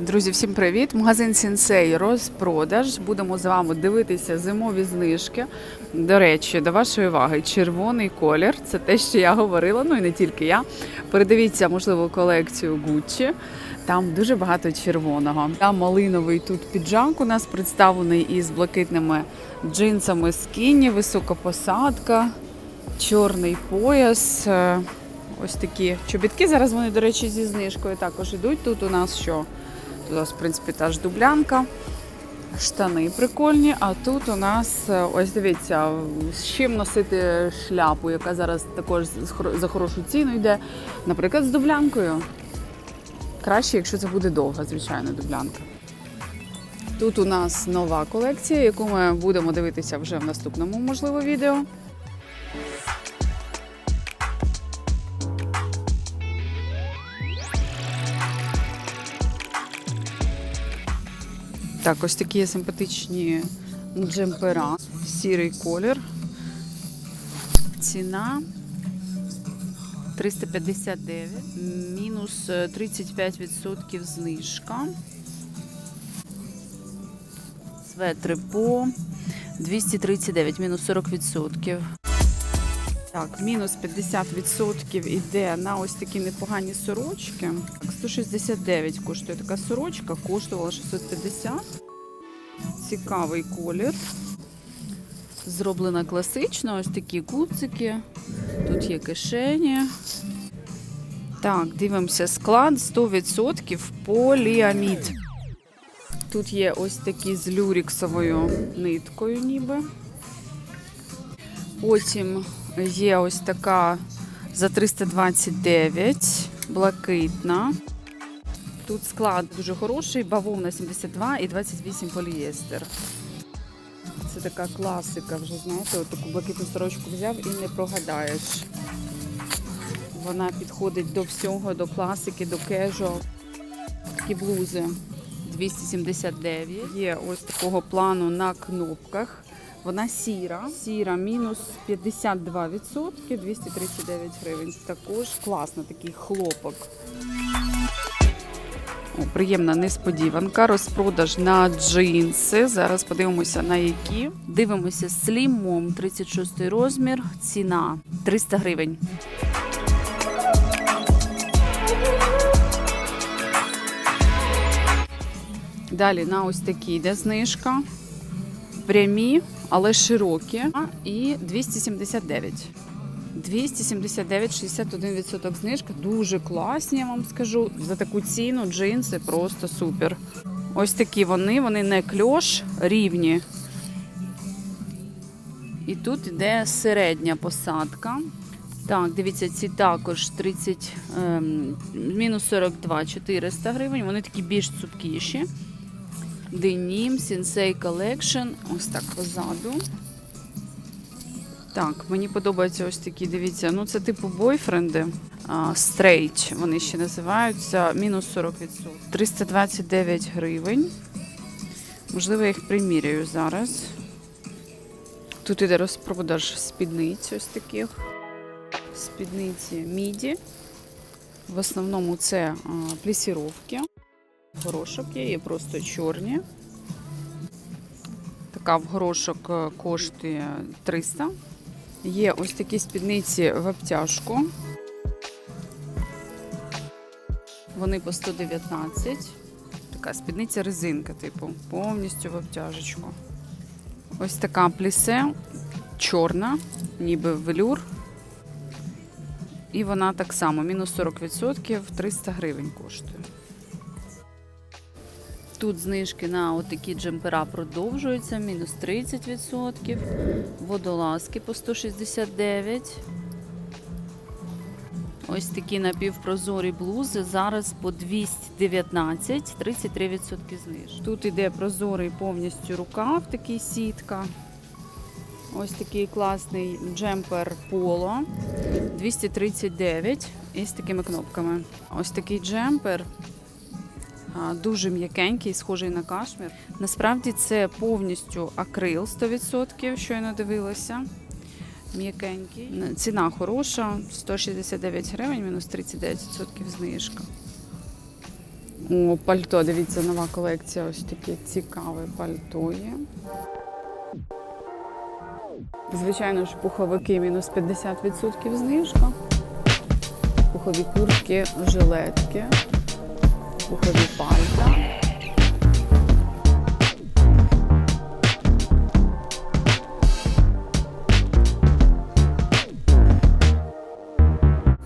Друзі, всім привіт! Магазин Сінсей розпродаж. Будемо з вами дивитися зимові знижки. До речі, до вашої уваги, червоний колір це те, що я говорила, ну і не тільки я. Передивіться, можливо, колекцію Gucci. Там дуже багато червоного. Там малиновий тут піджак у нас представлений із блакитними джинсами скіні, висока посадка, чорний пояс. е, Ось такі чобітки. Зараз вони, до речі, зі знижкою також ідуть. Тут у нас що? У нас, в принципі, та ж дублянка. Штани прикольні, а тут у нас е, ось дивіться, з чим носити шляпу, яка зараз також за хорошу ціну йде. Наприклад, з дублянкою. Краще, якщо це буде довга, звичайно, дублянка. Тут у нас нова колекція, яку ми будемо дивитися вже в наступному, можливо, відео. Так, ось такі симпатичні джемпера. Сірий колір. Ціна 359, мінус е, 35% знижка. Светри по 239, мінус 40%. Так, мінус 50% іде на ось такі непогані сорочки. 169 коштує така сорочка, коштувала 650. Цікавий колір. Зроблена класично, ось такі куцики. Тут є кишені. Так, дивимося склад 100% поліамід. Тут є ось такі з люріксовою ниткою, ніби. Потім є ось така за 329, блакитна. Тут склад дуже хороший, бавовна 72 і 28 полієстер. Це така класика, вже знаєте, от таку блакитну сорочку взяв і не прогадаєш. Вона підходить до всього, до класики, до кежу. Такі блузи 279. Є ось такого плану на кнопках. Вона сіра. Сіра мінус 52%, 239 гривень. Також класно, такий хлопок. О, приємна несподіванка. Розпродаж на джинси. Зараз подивимося на які. Дивимося Mom, 36 розмір. Ціна 300 гривень. Далі на ось такі йде знижка. Прямі, але широкі. І 279. 279, 61% знижка. Дуже класні, я вам скажу. За таку ціну джинси просто супер. Ось такі вони, вони не кльош, рівні. І тут йде середня посадка. Так, дивіться, ці також 30, ем, мінус 42, 400 гривень. Вони такі більш цупкіші. Денім, Sensei Collection. Ось так позаду. Так, мені подобаються ось такі, дивіться, ну це типу бойфренди. Стрейч, вони ще називаються. Мінус 40%. 329 гривень. Можливо, я їх приміряю зараз. Тут іде розпродаж спідниць ось таких. Спідниці міді. В основному це плісіровки. Горошок є, є просто чорні. Така в горошок е, коштує 300. Є ось такі спідниці в обтяжку. Вони по 119. Така спідниця резинка, типу, повністю в обтяжечку. Ось така плісе, чорна, ніби велюр. І вона так само, мінус 40%, 300 гривень коштує. Тут знижки на отакі джемпера продовжуються, мінус 30%. Водолазки по 169. Ось такі напівпрозорі блузи зараз по 219, 33% знижки. Тут іде прозорий повністю рукав, такий сітка. Ось такий класний джемпер поло 239 і з такими кнопками. Ось такий джемпер дуже м'якенький, схожий на кашмір. Насправді це повністю акрил 100%, щойно дивилася. М'якенький. Ціна хороша, 169 гривень, мінус 39% знижка. О, пальто, дивіться, нова колекція. Ось таке цікаве пальто є. Звичайно ж, пуховики мінус 50% знижка. Пухові куртки, жилетки, пухові пальта.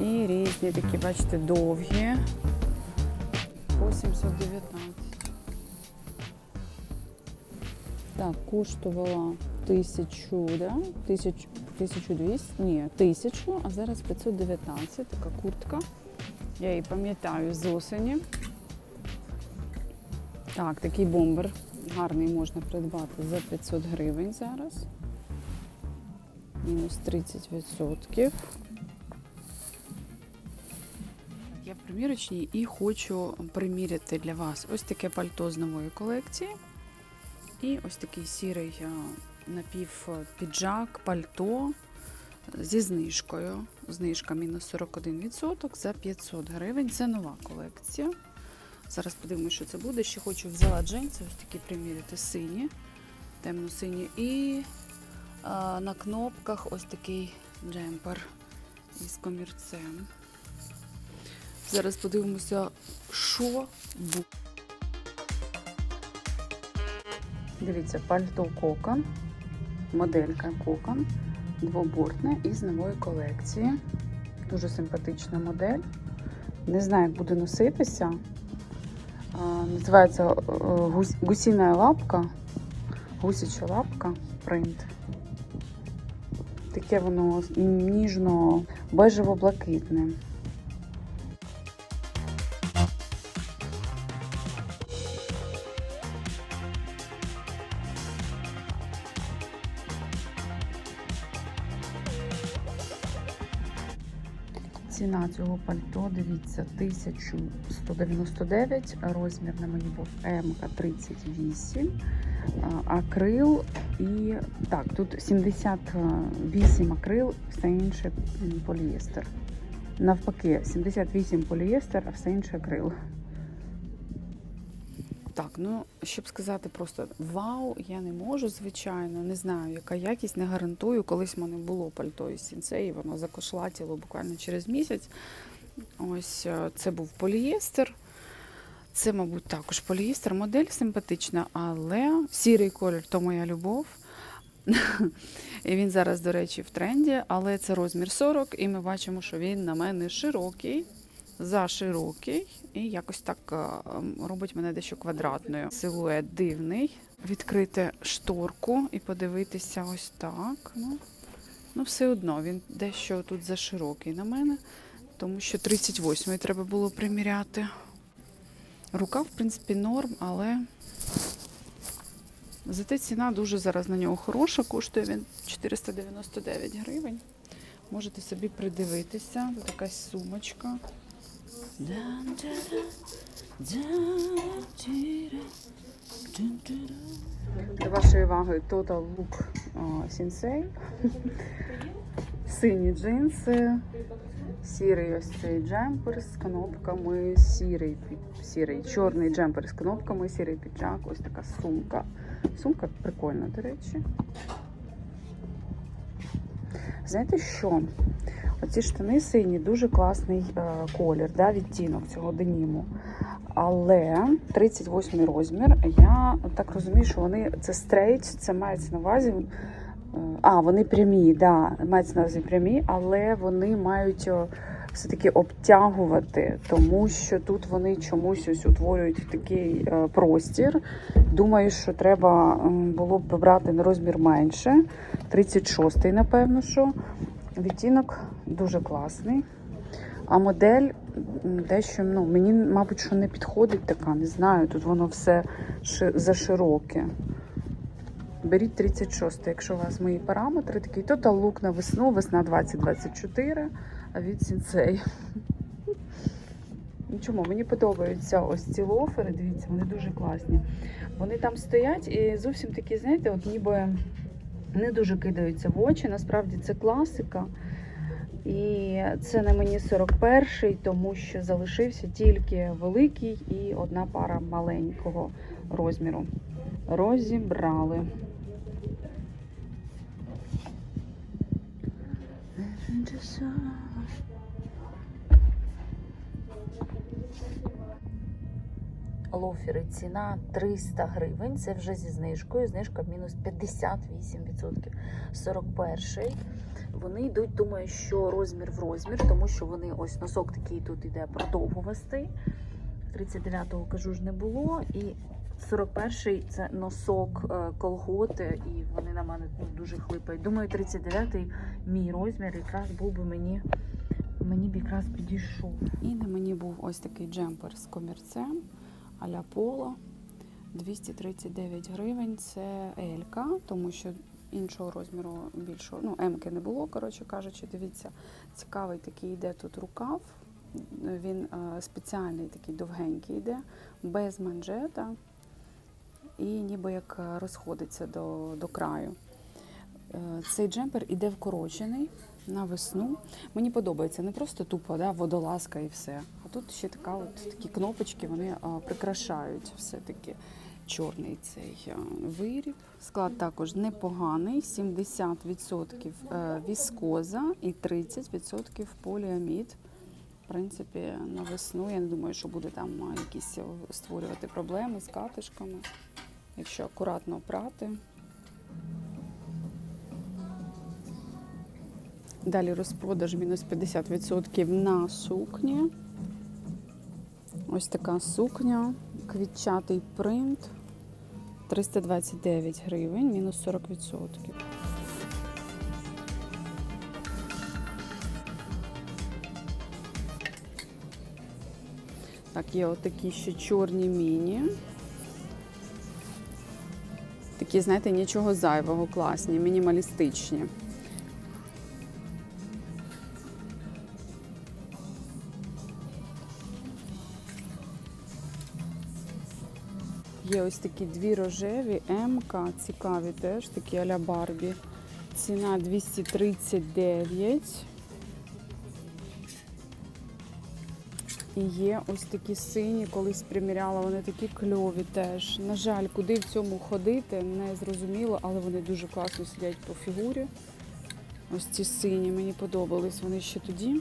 І різні такі, бачите, довгі. По 719. Так, коштувала тисячу, да? Тисяч, 1200, ні, тисячу, а зараз 519, така куртка. Я її пам'ятаю з осені. Так, такий бомбер гарний можна придбати за 500 гривень зараз. Мінус 30%. Я в примірочній і хочу приміряти для вас ось таке пальто з нової колекції. І ось такий сірий а, напівпіджак, пальто зі знижкою. Знижка мінус 41% за 500 гривень. Це нова колекція. Зараз подивимося, що це буде. Ще хочу взяла джинси, ось такі приміряти сині, темно-сині. І а, на кнопках ось такий джемпер із комірцем. Зараз подивимося, що буде. Дивіться, пальто Кокон, моделька Кокон, двобортне із нової колекції. Дуже симпатична модель. Не знаю, як буде носитися. А, Називається е, гусіна лапка, гусяча лапка принт. Таке воно ніжно бежево-блакитне. Ціна цього пальто, дивіться, 1199, розмір на мені був МК38, акрил і так, тут 78 акрил, все інше полієстер. Навпаки, 78 полієстер, а все інше акрил. Так, ну щоб сказати просто вау, я не можу, звичайно, не знаю, яка якість, не гарантую. Колись в мене було пальто із сінцеї, воно закошлатіло буквально через місяць. Ось е, це був полієстер. Це, мабуть, також полієстер. Модель симпатична, але сірий колір то моя любов. І він зараз, до речі, в тренді, але це розмір 40, і ми бачимо, що він на мене широкий, заширокий, і якось так е, робить мене дещо квадратною. Силует дивний. Відкрити шторку і подивитися ось так. Ну, ну все одно він дещо тут заширокий на мене, тому що 38-й треба було приміряти. Рука, в принципі, норм, але зате ціна дуже зараз на нього хороша, коштує він 499 гривень. Можете собі придивитися. Тут якась сумочка. До вашої уваги Total Look Sensei. Сині джинси, сірий ось цей джемпер з кнопками, сірий, сірий, чорний джемпер з кнопками, сірий піджак, ось така сумка. Сумка прикольна, до речі. Знаєте що? Оці штани сині, дуже класний е, колір, да, відтінок цього деніму. Але 38 розмір, я так розумію, що вони це стрейт, це мається на увазі. е, А, вони прямі, да, мається на увазі прямі, але вони мають все-таки обтягувати, тому що тут вони чомусь ось утворюють такий е, простір. Думаю, що треба було б брати на розмір менше. 36-й, напевно, що. Відтінок дуже класний. А модель дещо, ну, мені, мабуть, що не підходить така, не знаю. Тут воно все ши- зашироке. Беріть 36, якщо у вас мої параметри, такий Total Look на весну, весна 2024, а від Сінцей. Чому? Мені подобаються ось ці лофери, дивіться, вони дуже класні. Вони там стоять і зовсім такі, знаєте, от ніби не дуже кидаються в очі. Насправді це класика. І це на мені 41-й, тому що залишився тільки великий і одна пара маленького розміру. Розібрали. Лофери ціна 300 гривень. Це вже зі знижкою. Знижка мінус 58%. 41-й. Вони йдуть, думаю, що розмір в розмір, тому що вони ось носок такий тут іде продовгувастий. 39-го кажу ж не було. І 41-й це носок е, колготи, і вони на мене ну, дуже хлипають. Думаю, 39-й мій розмір якраз був би мені, мені б якраз підійшов. І на мені був ось такий джемпер з комірцем а-ля поло. 239 гривень. Це Елька, тому що іншого розміру більшого, ну, М-ки не було, коротше кажучи. Дивіться, цікавий такий йде тут рукав. Він е, спеціальний такий довгенький йде, без манжета і ніби як розходиться до, до краю. Е, Цей джемпер іде вкорочений на весну. Мені подобається не просто тупо да, водолазка і все. А тут ще така от такі кнопочки, вони а, прикрашають все-таки чорний цей виріб. Склад також непоганий: 70% е, віскоза і 30% поліамід. В принципі, на весну я не думаю, що буде там якісь створювати проблеми з катишками, якщо акуратно прати. Далі розпродаж мінус 50% на сукні. Ось така сукня, квітчатий принт. 329 гривень, мінус 40%. Так, є отакі ще чорні міні. Такі, знаєте, нічого зайвого, класні, мінімалістичні. Є ось такі дві рожеві, МК, цікаві теж, такі а-ля Барбі. Ціна 239. І є ось такі сині, колись приміряла, вони такі кльові теж. На жаль, куди в цьому ходити, не зрозуміло, але вони дуже класно сидять по фігурі. Ось ці сині, мені подобались вони ще тоді.